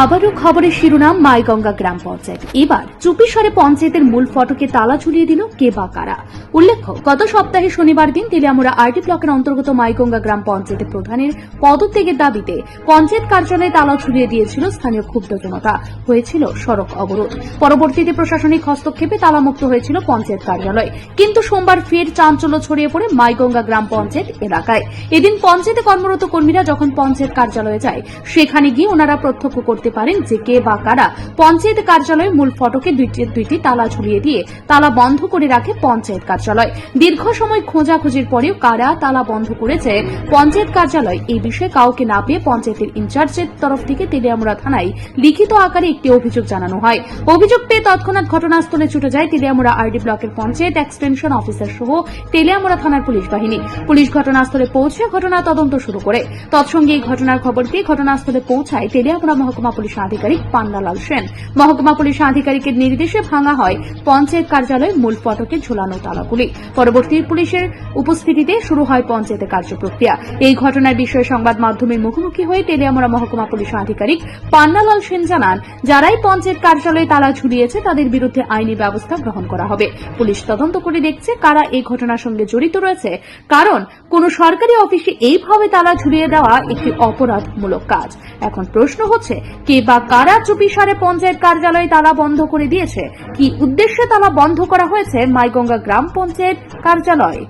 আবারও খবরের শিরোনাম মাইগঙ্গা গ্রাম পঞ্চায়েত। এবার চুপিসরে পঞ্চায়েতের মূল ফটকে তালা ঝুলিয়ে দিল কে বা কারা? উল্লেখ্য, গত সপ্তাহে শনিবার দিন তেলিয়ামুড়া আরটি ব্লকের অন্তর্গত মাইগঙ্গা গ্রাম পঞ্চায়েতের প্রধানের পদত্যাগের দাবিতে পঞ্চায়েত কার্যালয়ে তালা ঝুলিয়ে দিয়েছিল স্থানীয় ক্ষুব্ধ জনতা। হয়েছিল সড়ক অবরোধ। পরবর্তীতে প্রশাসনিক হস্তক্ষেপে তালামুক্ত হয়েছিল পঞ্চায়েত কার্যালয়। কিন্তু সোমবার ফের চাঞ্চল্য ছড়িয়ে পড়ে মাইগঙ্গা গ্রাম পঞ্চায়েত এলাকায়। এদিন পঞ্চায়েতে কর্মরত কর্মীরা যখন পঞ্চায়েত কার্যালয়ে যায়, সেখানে গিয়ে ওনারা প্রত্যক্ষ করতে পারেন যে কে বা কারা। পঞ্চায়েত কার্যালয়ের মূল ফটকে দুইটি দুইটি তালা ঝুলিয়ে দিয়ে তালা বন্ধ করে রাখে পঞ্চায়েত কার্যালয়। দীর্ঘ সময় খোঁজাখুঁজির পরেও কারা তালা বন্ধ করেছে, পঞ্চায়েত কার্যালয় এই বিষয়ে কাউকে না পেয়ে পঞ্চায়েতের ইনচার্জের তরফ থেকে তেলিয়ামুড়া থানায় লিখিত আকারে একটি অভিযোগ জানানো হয়। অভিযোগ পেয়ে তৎক্ষণাৎ ঘটনাস্থলে ছুটে যায় তেলিয়ামুড়া আরডি ব্লকের পঞ্চায়েত এক্সটেনশন অফিসার সহ তেলিয়ামুড়া থানার পুলিশ বাহিনী। পুলিশ ঘটনাস্থলে পৌঁছে ঘটনা তদন্ত শুরু করে। তৎসঙ্গে এই ঘটনার খবর পেয়ে ঘটনাস্থলে পৌঁছায় তেলিয়ামুড়া মহকুমা পুলিশ আধিকারিক পান্নালাল সেন। মহকুমা পুলিশ আধিকারিকের নির্দেশে ভাঙা হয়। পঞ্চায়েত কার্যালয়ের মূল ফটকে ঝুলানো তালাগুলি। পরবর্তী পুলিশের উপস্থিতিতে শুরু হয় পঞ্চায়েতের কার্যপ্রক্রিয়া। এই ঘটনার বিষয়ে সংবাদ মাধ্যমের মুখোমুখি হয়ে তেলিয়ামুড়া মহকুমা পুলিশ আধিকারিক পান্নালাল সেন জানান, যারাই পঞ্চায়েত কার্যালয়ে তালা ঝুলিয়েছে, তাদের বিরুদ্ধে আইনি ব্যবস্থা গ্রহণ করা হবে। পুলিশ তদন্ত করে দেখছে কারা এই ঘটনার সঙ্গে জড়িত রয়েছে। কারণ, কোন সরকারি অফিসে এইভাবে তালা ঝুলিয়ে দেওয়া একটি অপরাধমূলক কাজ। এখন প্রশ্ন হচ্ছে কে বা কারা চুপিসারে পঞ্চায়েত কার্যালয়ে তালা বন্ধ করে দিয়েছে? কি উদ্দেশ্যে তালা বন্ধ করা হয়েছে মাইগঙ্গা গ্রাম পঞ্চায়েত কার্যালয়?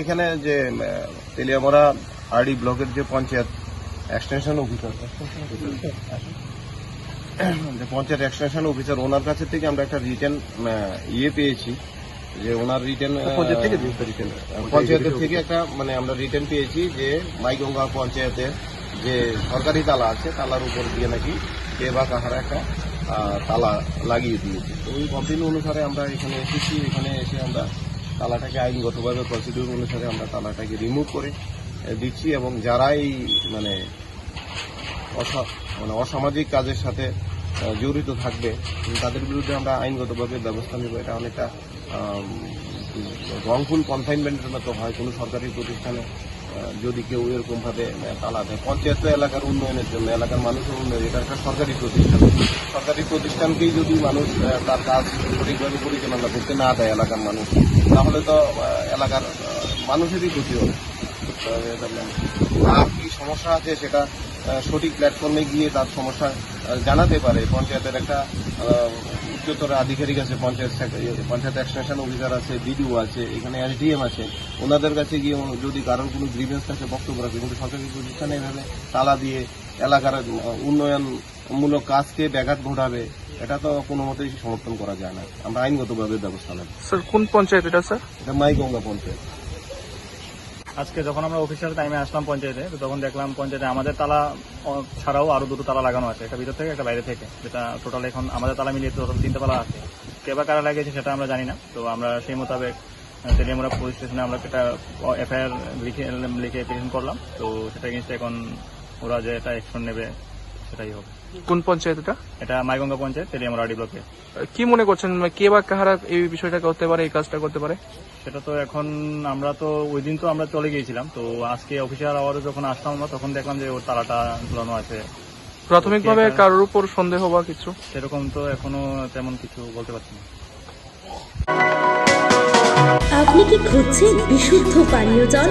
এখানে যে তেলিয়ামরা আরডি ব্লকের যে পঞ্চায়েত এক্সটেনশন অফিসার যে পঞ্চায়েত এক্সটেনশন অফিসার ওনার কাছে থেকে আমরা একটা রিটেন ইয়ে পেয়েছি যে ওনার রিটেন পঞ্চায়েত থেকে রিটেন পঞ্চায়েতের থেকে একটা মানে আমরা রিটেন পেয়েছি যে মাইগঙ্গা পঞ্চায়েতের যে সরকারি তালা আছে, তালার উপর দিয়ে নাকি কে বা কাহারা একটা তালা লাগিয়ে দিয়েছে। তো ওই কমপ্লেন অনুসারে আমরা এখানে এসেছি, এখানে এসে আমরা তালাটাকে আইনগতভাবে প্রসিডিউর অনুসারে আমরা তালাটাকে রিমুভ করে দিচ্ছি এবং যারা এই মানে মানে অসামাজিক কাজের সাথে জড়িত থাকবে, তাদের বিরুদ্ধে আমরা আইনগতভাবে ব্যবস্থা নেব। এটা অনেকটা রংফুল কনফাইনমেন্টের মতো হয়, কোনো সরকারি প্রতিষ্ঠানে যদি কেউ এরকম ভাবে তালা দেয় পঞ্চায়েত এলাকার উন্নয়নের জন্য, এলাকার মানুষের উন্নয়ন এটা একটা সরকারি প্রতিষ্ঠান। সরকারি প্রতিষ্ঠানকেই যদি মানুষ তার কাজ সঠিকভাবে পরিচালনা করতে না দেয় এলাকার মানুষ, তাহলে তো এলাকার মানুষেরই ক্ষতি হবে। আর কি সমস্যা আছে সেটা সঠিক প্ল্যাটফর্মে গিয়ে তার সমস্যা জানাতে পারে। পঞ্চায়েতের একটা উচ্চতর আধিকারিক আছে পঞ্চায়েত ইয়ে, পঞ্চায়েত এক্সটেনশন অফিসার আছে বিডিও আছে এখানে এসডিএম আছে। ওনাদের কাছে গিয়ে যদি কারোর কোনো গ্রিভেন্স থাকে বক্তব্য রাখে কিন্তু সরকারি প্রতিষ্ঠানে এভাবে তালা দিয়ে এলাকার উন্নয়নমূলক কাজকে ব্যাঘাত ঘটাবে এটা তো কোনো মতেই সমর্থন করা যায় না। আমরা আইনগতভাবে ব্যবস্থা নেব। স্যার কোন পঞ্চায়েত এটা স্যার? এটা মাইগঙ্গা পঞ্চায়েত। আজকে যখন আমরা অফিসিয়াল টাইমে আসলাম পঞ্চায়েতে, তো তখন দেখলাম পঞ্চায়েতে আমাদের তালা ছাড়াও আরও দুটো তালা লাগানো আছে, একটা ভিতর থেকে, একটা বাইরে থেকে। যেটা টোটাল এখন আমাদের তালা মিলিয়ে টোটাল তিনটে তালা আছে। কে বা কারা লাগিয়েছে সেটা আমরা জানি না। তো আমরা সেই মোতাবেক তেলিয়ামুড়া পুলিশ স্টেশনে আমরা একটা এফআইআর লিখে লিখে পিটিশন করলাম। তো সেটা কিন্তু এখন ওরা যে এটা অ্যাকশন নেবে সেটাই হবে। কোন পঞ্চায়েত এটা? এটা মাইগঙ্গা পঞ্চায়েত তেলিয়ামুড়া আডি ব্লকে কি মনে করছেন মানে কে বা কাহারা এই বিষয়টা করতে পারে এই কাজটা করতে পারে? সেটা তো এখন আমরা তো ওই দিন তো আমরা চলে গিয়েছিলাম তো আজকে অফিসার আওয়ারে যখন আসলাম আমরা তখন দেখলাম যে ওর তালাটা ঝুলানো আছে। প্রাথমিকভাবে কারোর উপর সন্দেহ বা কিছু? সেরকম তো এখনও তেমন কিছু বলতে পারছি না। আপনি কি খুঁজছেন বিশুদ্ধ পানীয় জল?